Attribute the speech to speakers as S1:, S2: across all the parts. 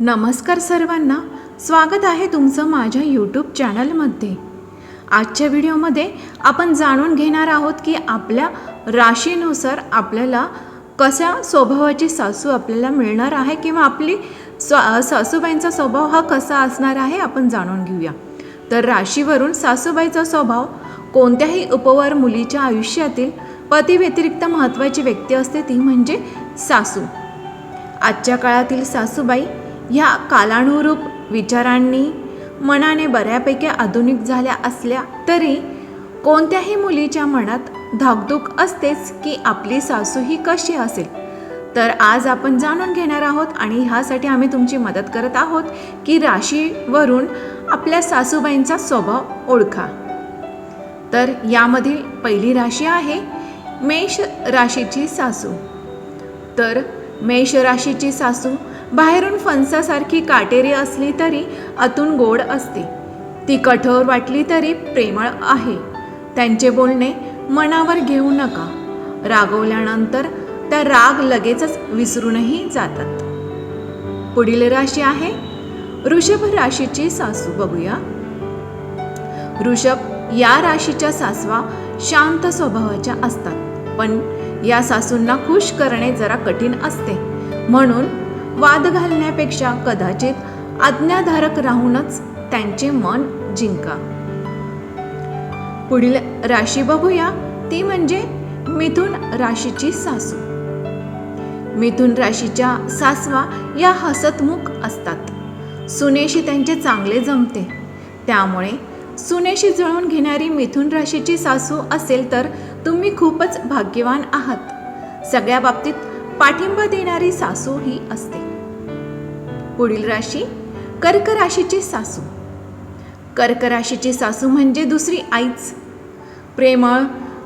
S1: नमस्कार सर्वांना. स्वागत आहे तुमचं माझ्या यूट्यूब चॅनलमध्ये आजच्या व्हिडिओमध्ये आपण जाणून घेणार आहोत की आपल्या राशीनुसार आपल्याला कशा स्वभावाची सासू आपल्याला मिळणार आहे किंवा आपली स्व सासूबाईंचा स्वभाव हा कसा असणार आहे आपण जाणून घेऊया. तर राशीवरून सासूबाईचा स्वभाव कोणत्याही उपवर मुलीच्या आयुष्यातील पतीव्यतिरिक्त महत्त्वाची व्यक्ती असते ती म्हणजे सासू. आजच्या काळातील सासूबाई ह्या कालानुरूप विचारांनी मनाने बऱ्यापैकी आधुनिक झाल्या असल्या तरी कोणत्याही मुलीच्या मनात धाकधूक असतेच की आपली सासू ही कशी असेल? तर आज आपण जाणून घेणार आहोत आणि ह्यासाठी आम्ही तुमची मदत करत आहोत की राशीवरून आपल्या सासूबाईंचा स्वभाव ओळखा. तर यामधील पहिली राशी आहे मेष राशीची सासू. तर मेष राशीची सासू बाहेरून फणसासारखी काटेरी असली तरी आतून गोड असते. ती कठोर वाटली तरी प्रेमळ आहे. त्यांचे बोलणे मनावर घेऊ नका. रागवल्यानंतर त्या राग लगेचच विसरूनही जातात. पुढील राशी आहे ऋषभ राशीची सासू. बघूया. ऋषभ या राशीच्या सासवा शांत स्वभावाच्या असतात. पण या सासूंना खुश करणे जरा कठीण असते. म्हणून वाद घालण्यापेक्षा कदाचित आज्ञाधारक राहूनच त्यांचे मन जिंका. पुढील राशी बघूया. ती म्हणजे मिथुन राशीची सासू. मिथुन राशीच्या सासवा या हसतमुख असतात. सुनेशी त्यांचे चांगले जमते. त्यामुळे सुनेशी जुळवून घेणारी मिथुन राशीची सासू असेल तर तुम्ही खूपच भाग्यवान आहात. सगळ्या बाबतीत पाठिंबा देणारी सासू ही असते. पुढील राशी कर्क राशीची सासू. कर्क राशीची सासू म्हणजे दुसरी आईच. प्रेमळ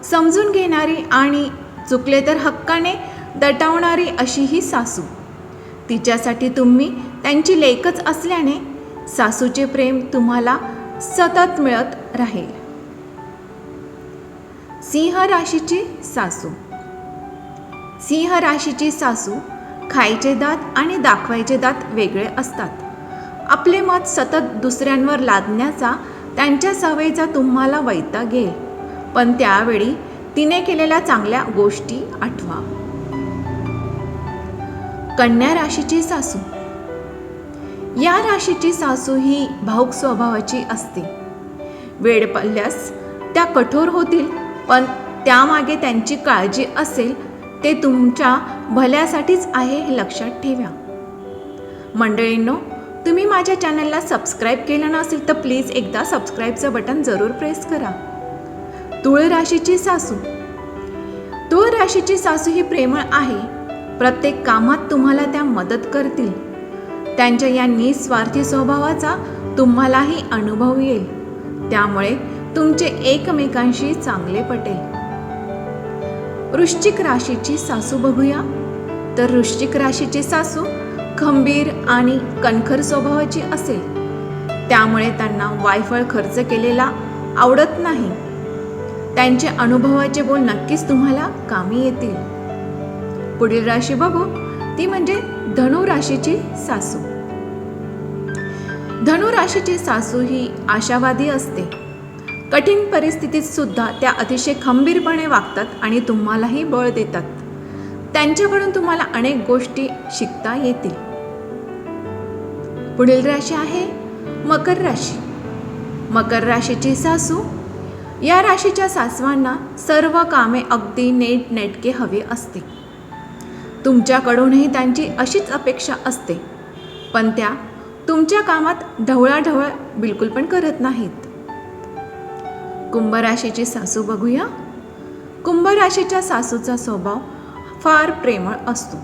S1: समजून घेणारी आणि चुकले तर हक्काने दटावणारी अशी ही सासू. तिच्यासाठी तुम्ही त्यांची लेकच असल्याने सासूचे प्रेम तुम्हाला सतत मिळत राहील. सिंह राशीची सासू. सिंह राशीची सासू खायचे दात आणि दाखवायचे दात वेगळे असतात. आपले मत सतत दुसऱ्यांवर लादण्याचा त्यांच्या सवयीचा तुम्हाला वैताग येईल. पण त्यावेळी तिने केलेल्या चांगल्या गोष्टी आठवा. कन्या राशीची सासू. या राशीची सासू ही भाऊक स्वभावाची असते. वेळ पडल्यास त्या कठोर होतील पण त्यामागे त्यांची काळजी असेल ते तुमच्या भल्यासाठीच आहे हे लक्षात ठेवा. मंडळींनो तुम्ही माझ्या चॅनलला सबस्क्राईब केलं नसेल तर प्लीज एकदा सबस्क्राईबचं बटन जरूर प्रेस करा. तुळ राशीची सासू. तुळ राशीची सासू ही प्रेमळ आहे. प्रत्येक कामात तुम्हाला त्या मदत करतील. त्यांच्या या निस्वार्थी स्वभावाचा तुम्हालाही अनुभव येईल. त्यामुळे तुमचे एकमेकांशी चांगले पटेल. वृश्चिक राशीची सासू बघूया. तर वृश्चिक राशीची सासू खंबीर आणि कणखर स्वभावाची असेल. त्यामुळे त्यांना वायफळ खर्च केलेला आवडत नाही. त्यांचे अनुभवाचे बोल नक्कीच तुम्हाला कामी येतील. पुढील राशी बघू. ती म्हणजे धनु राशीची सासू. धनु राशीची सासू ही आशावादी असते. कठीण परिस्थितीत सुद्धा त्या अतिशय खंबीरपणे वागतात आणि तुम्हालाही बळ देतात. त्यांच्याकडून तुम्हाला अनेक गोष्टी शिकता येतील. पुढील राशी आहे मकर राशी. मकर राशीची सासू या राशीच्या सासवांना सर्व कामे अगदी नेट नेटके हवे असते. तुमच्याकडूनही त्यांची अशीच अपेक्षा असते पण त्या तुमच्या कामात ढवळाढवळ बिलकुल पण करत नाहीत. कुंभ राशीची सासू बघूया. कुंभ राशीच्या सासूचा स्वभाव फार प्रेमळ असतो.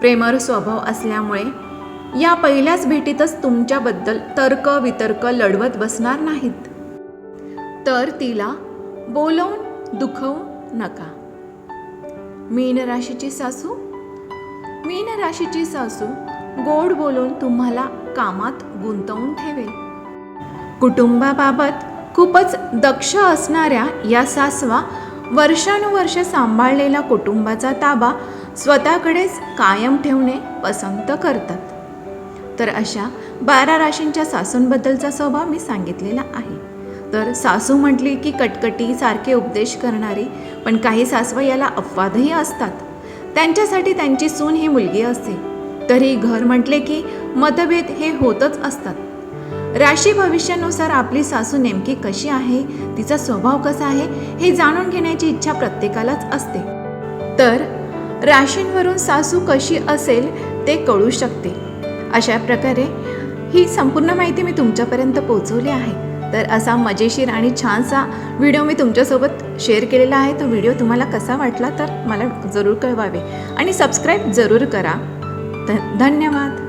S1: प्रेमळ स्वभाव असल्यामुळे या पहिल्याच भेटीतच तुमच्याबद्दल तर्क वितर्क लढवत बसणार नाहीत. तर तिला बोलवून दुखवू नका. मीन राशीची सासू? मीन राशीची सासू गोड बोलून तुम्हाला कामात गुंतवून ठेवेल. कुटुंबाबाबत खूपच दक्ष असणाऱ्या या सासवा वर्षानुवर्ष सांभाळलेला कुटुंबाचा ताबा स्वतःकडेच कायम ठेवणे पसंत करतात. तर अशा बारा राशींच्या सासूंबद्दलचा स्वभाव मी सांगितलेला आहे. तर सासू म्हटली की कटकटी सारखे उपदेश करणारी पण काही सासवा याला अपवादही असतात. त्यांच्यासाठी त्यांची सून ही मुलगी असते. तरी घर म्हटले की मतभेद हे होतच असतात. राशी भविष्यानुसार आपली सासू नेमकी कशी आहे? तिचा स्वभाव कसा आहे? हे जाणून घेण्याची इच्छा प्रत्येकालाच असते. तर राशींवरून सासू कशी असेल ते कळू शकते. अशा प्रकारे ही संपूर्ण माहिती मी तुमच्यापर्यंत पोहोचवली आहे. तर असा मजेशीर आणि छानसा व्हिडिओ मी तुमच्यासोबत शेअर केलेला आहे. तो व्हिडिओ तुम्हाला कसा वाटला तर मला जरूर कळवावे. आणि सबस्क्राईब जरूर करा. धन्यवाद.